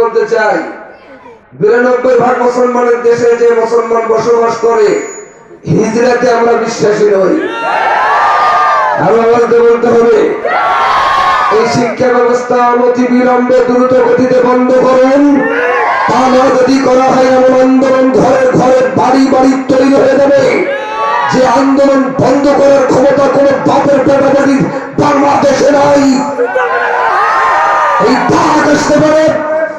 বলতে চাই। বিরানব্বই ভাগ মুসলমানের দেশে যে মুসলমান বসবাস করে হিজরাতে আমরা বিশ্বাসী নই। আরও বলতে বলতে হবে, এই শিক্ষা ব্যবস্থা অনতি বিলম্বে দ্রুত গতিতে বন্ধ করুন। তা না যদি করা হয়, এমন আন্দোলন ঘরে ঘরে বাড়ি বাড়ি তৈরি হয়ে যাবে। যে আন্দোলন বন্ধ করার ক্ষমতা কোন বাপের পেটাপাটি বাংলাদেশে নাই। এই দাগ আসতে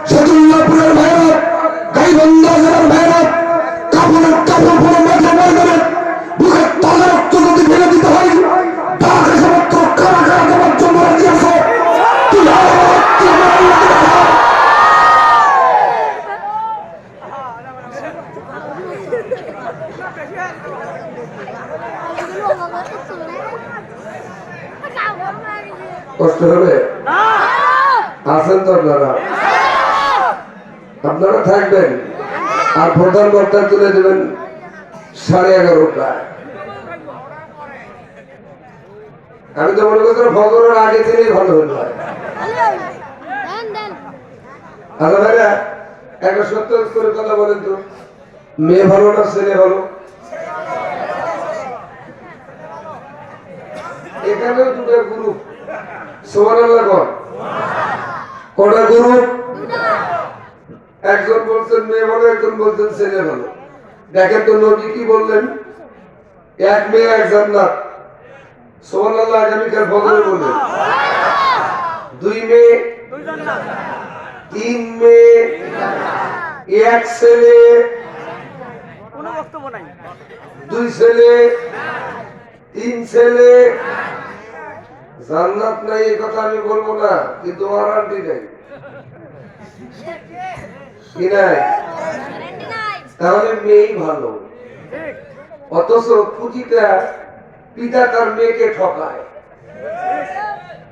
সজুল্লাপুরের ভাইরা গাইবন্ধা জেলার ভাইরা কাপড়ের কাপড় পরে মাঠে ময়দানে বুকের তাজা রক্ত যদি ফেলে দিতে হয় এসে মাত্র কারা জন্য রাজি আছো। কষ্ট হবে? আছেন তো আপনারা? আপনারা থাকবেন আর প্রধান বক্তা তুলে দেবেন সাড়ে এগারোটায় আমি তো মনে করছিলাম ফজরের আগে দিলেই ভালো হলো আচ্ছা ভাইরা, একটা সত্য করে কথা বলেন তো। মেয়ে ভালো না ছেলে ভালো? এখানেও দুটো গ্রুপ সোমান আল্লাহ কটা গ্রুপ একজন বলছেন মেয়ে ভালো, একজন বলছেন ছেলে ভালো। দেখেন তো নবী কি বললেন? এক মেয়ে, এক জান্নাত। সোমান আল্লাহ আগামীকাল ফজরে বললেন দুই মেয়ে, তিন মেয়ে, এক ছেলে, দুই ছেলে, তিন ছেলে। জান্নাত নাই এই কথা আমি বলব না, কিন্তু ওয়ারান্টি নেই। তাহলে মেয়েই ভালো। অথচ পুঁজিটা পিতা তার মেয়েকে ঠকায়।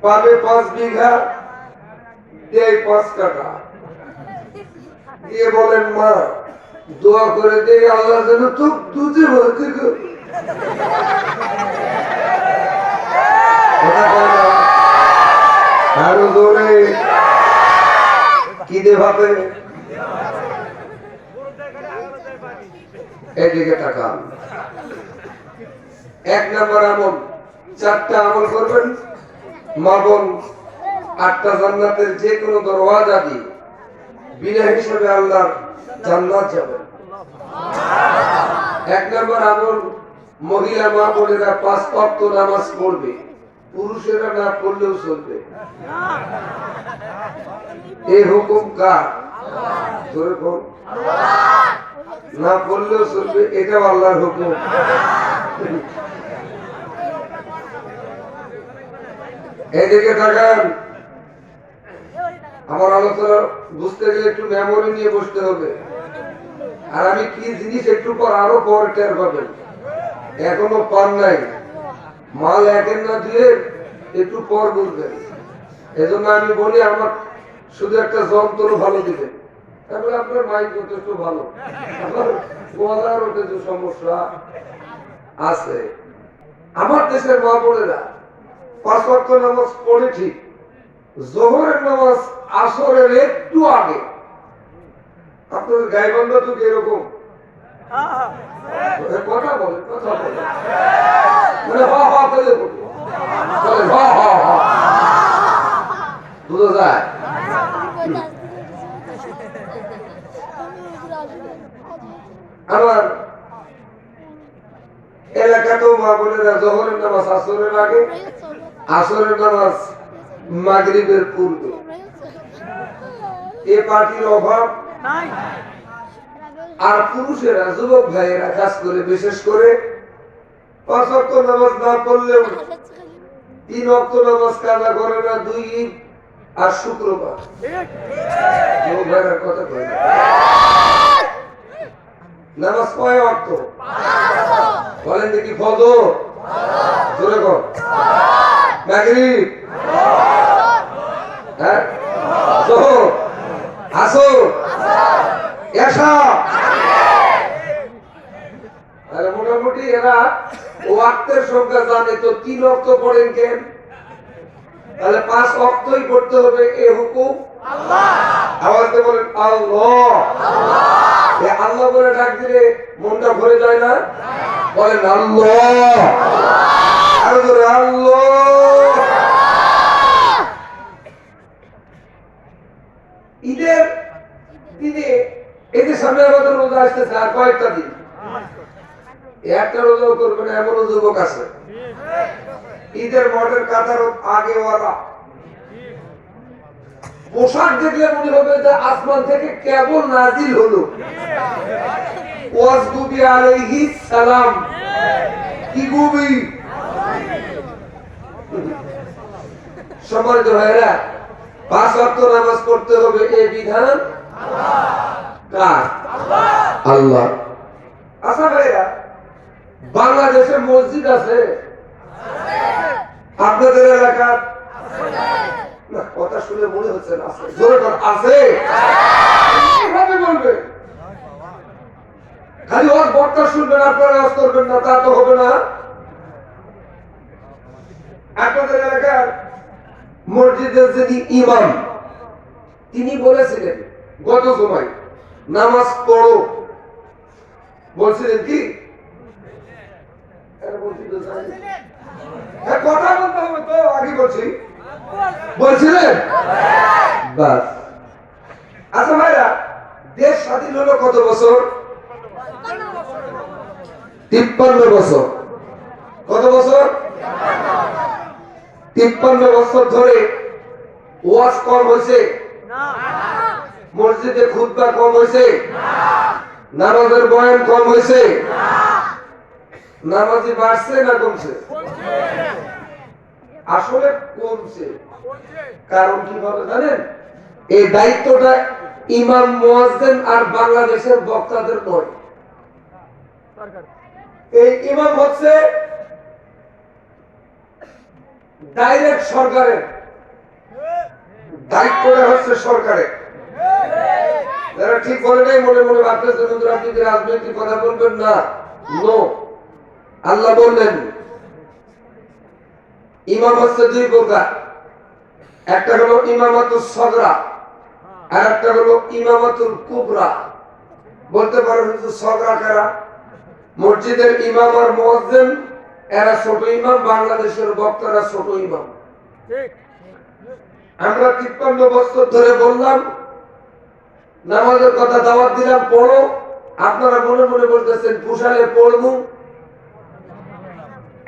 পাবে পাঁচ বিঘা, দেয় পাঁচ টাকা। দিয়ে বলেন মা, দোয়া করে দে আল্লাহ যেন তো দুধে ভর্তি? আরও জোরে। কি দে ভাবে এদিকে তাকান। এক নম্বর আমল, চারটা আমল করবেন। মা বোন, আটটা জান্নাতের যে কোনো দরওয়াজা দিয়ে বিনা হিসেবে আল্লাহ জান্নাত যাবে এক নম্বর আমল, মহিলা মা বোনেরা পাঁচ অক্ত নামাজ পড়বে। পুরুষেরা না পড়লেও চলবে। এই হুকুম কার? বল। না পড়লেও চলবে, এটাও আল্লাহর হুকুম। এদিকে তাকান আমার আলোচনা বুঝতে গেলে একটু মেমোরি নিয়ে বসতে হবে। আর আমি কি জিনিস একটু পর আরও পর টের পাবেন। এখনও পান নাই। মাল একের না দিয়ে একটু পর বুঝবেন। এজন্য আমি বলি, আমার শুধু একটা যন্ত্র ভালো দিবেন। তারপরে আপনার মাইক যথেষ্ট ভালো। আমার গলারও কিছু সমস্যা আছে, আমার দেশের মা বোনেরা পাঁচ ওয়াক্ত নামাজ পড়ে ঠিক, জোহরের নামাজ আসরের একটু আগে। আপনাদের গাইবান্ধা তো এরকম? হ্যাঁ কথা বলে কথা বলে মানে হ হ করে বলে হ হ হ। বুঝা যায় আমার এলাকাতেও মা বোনেরা জোহরের নামাজ আসরের আগে আসরের নামাজ মাগরিবের পূর্বে। এ পার্টির অভাব আর পুরুষেরা যুবক ভাইয়েরা কাজ করে বিশেষ করে পাঁচ অক্ট নামাজ না পড়লেও তিন অক্ট নামাজ কাজা করে না দুই ঈদ আর শুক্রবার। কথা না। নামাজ কয় অর্থ বলেন দেখি ফজর। জোরে কর। মাগরিব হ্যাঁ? জোহর। আসর তাহলে মোটামুটি এরা ওয়াক্তের সংখ্যা জানে তো তিন অক্ত পড়েন কেন তাহলে পাঁচ অক্তই পড়তে হবে এ হুকুম? আওয়াজ দিয়ে বলেন আল্লাহ। আল্লাহ বলে ডাক দিলে মনটা ভরে যায় না? বলেন আল্লাহ। ঈদের মঠের কাতার আগে পোশাক দেখলে মনে হবে যে আসমান থেকে কেবল নাজিল হলো। ওয়াসগুবি আলাইহি সালাম। কি গুবি সম্মানিত ভাইরা পাঁচ ওয়াক্ত নামাজ পড়তে হবে এই বিধান? কার? আল্লাহ। আচ্ছা ভাইরা বাংলাদেশে মসজিদ আছে? আপনাদের এলাকার না কথা শুনে মনে হচ্ছে না আছে। জোরে কর আছে? কীভাবে বলবে? খালি ওর বক্তা শুনবেন আপনারা আওয়াজ করবেন না তা তো হবে না। আপনাদের এলাকার মসজিদের যিনি ইমাম তিনি বলেছিলেন গত সময় নামাজ পড়ো। বলছিলেন কি। হ্যাঁ, কথা বলতে হবে তো আগে বলছি। বলছিলেন? বাস। আচ্ছা ভাইরা দেশ স্বাধীন হলো কত বছর? তিপ্পান্ন বছর। কত বছর? তিপ্পান্ন বছর ধরে ওয়াজ কম হয়েছে। মসজিদে খুতবা কম হয়েছে। নামাজের বয়ান কম হয়েছে। নামাজি বাড়ছে না কমছে? আসলে কমছে। কারণ কীভাবে জানেন? এই দায়িত্বটা ইমাম মুয়াজ্জিন আর বাংলাদেশের বক্তাদের নয় এই ইমাম হচ্ছে ডাইরেক্ট সরকারের। দায়িত্বটা হচ্ছে সরকারের। যারা ঠিক বলে নাই মনে মনে ভাবতেছেন হুজুর আপনি কি রাজনৈতিক কথা বলবেন না? নো আল্লাহ বললেন, ইমাম হচ্ছে দুই প্রকার। একটা হলো ইমামাতুল সগরা আর একটা হলো ইমামাতুল কুবরা। বলতে পারেন সগরা কারা? মসজিদের ইমাম আর মুয়াজ্জিন এরা ছোট ইমাম বাংলাদেশের বক্তারা ছোট ইমাম। আমরা তিপ্পান্ন বছর ধরে বললাম নামাজের কথা দাওয়াত দিলাম পড়ো। আপনারা মনে মনে বলতেছেন পোষালে পড়ব?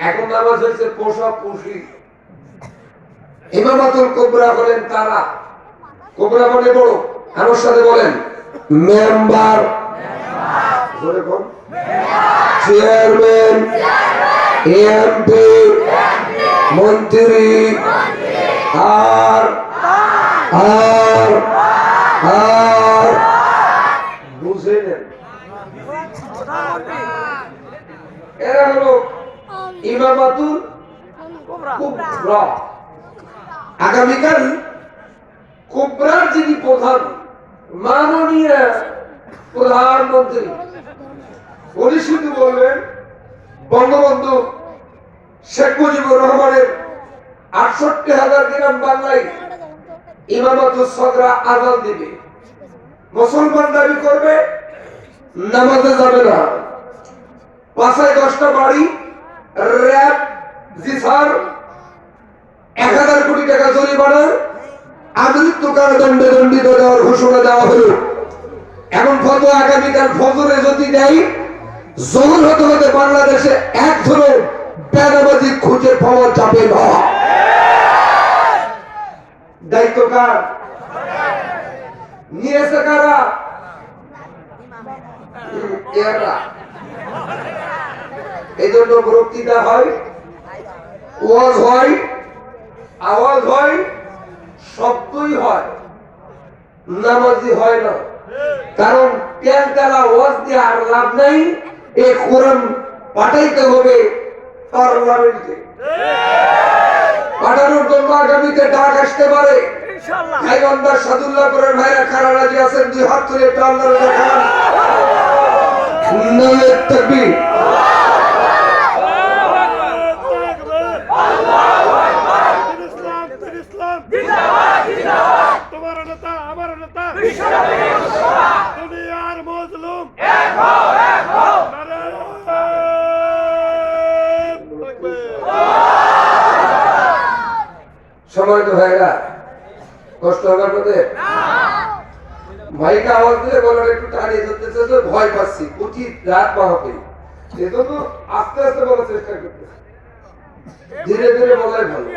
এখন নামাজ হয়েছে পোষা পুষি ইমামাতুল কোবরা হলেন তারা। কোবরা মানে বড়। আমার সাথে বলেন মেম্বার। চেয়ারম্যান। এমপি, মন্ত্রী, আর আর আর বুঝে নেন এরা হলো ইমামাতুল কুবরা। আগামীকাল কুবরার যিনি প্রধান, মাননীয় প্রধানমন্ত্রী, উনি শুধু বলবেন, বঙ্গবন্ধু শেখ মুজিবুর রহমানের আটষট্টি হাজার গ্রাম বাংলায় ইমামাতুল সগরা আজান দিবে। মুসলমান দাবি করবে, নামাজে যাবে না। পাঁচায় দশটা বাড়ি, র্যাব, জিসার, এক হাজার কোটি টাকা জরিমানা। আমৃত্যু কারাদণ্ডে দণ্ডিত দেওয়ার ঘোষণা দেওয়া হলো। এমন ফত আগামীকাল ফজরে যদি দেয় জরুর হতে হতে বাংলাদেশে এক ধরনের খুঁজে পাওয়া যাবে না। দায়িত্ব কার? নিয়েছে কারা? এই জন্য বক্তৃতা হয়, ওয়াজ হয়, আওয়াজ হয়, শব্দই হয় নামাজি হয় না। কারণ তেল তেলা ওয়াজ দিয়ে আর লাভ নাই, এ কোরআন পাঠাইতে হবে পার্লামেন্টে। পাঠানোর জন্য আগামীতে ডাক আসতে পারে। গাইবান্ধার সাদুল্লাহ করেন ভাইরা খারা রাজি আছেন দুই হাত তুলে একটু আল্লাহর দেখান। সময় তো ভাইরা কষ্ট হবে আপনাদের মাইকে আওয়াজ দিলে গলাটা একটু টানিয়ে ধরতে চেয়েছে ভয় পাচ্ছি। উচিত রাত বাহাতে এজন্য আস্তে আস্তে বলার চেষ্টা করতেছে। ধীরে ধীরে বলাই ভালো।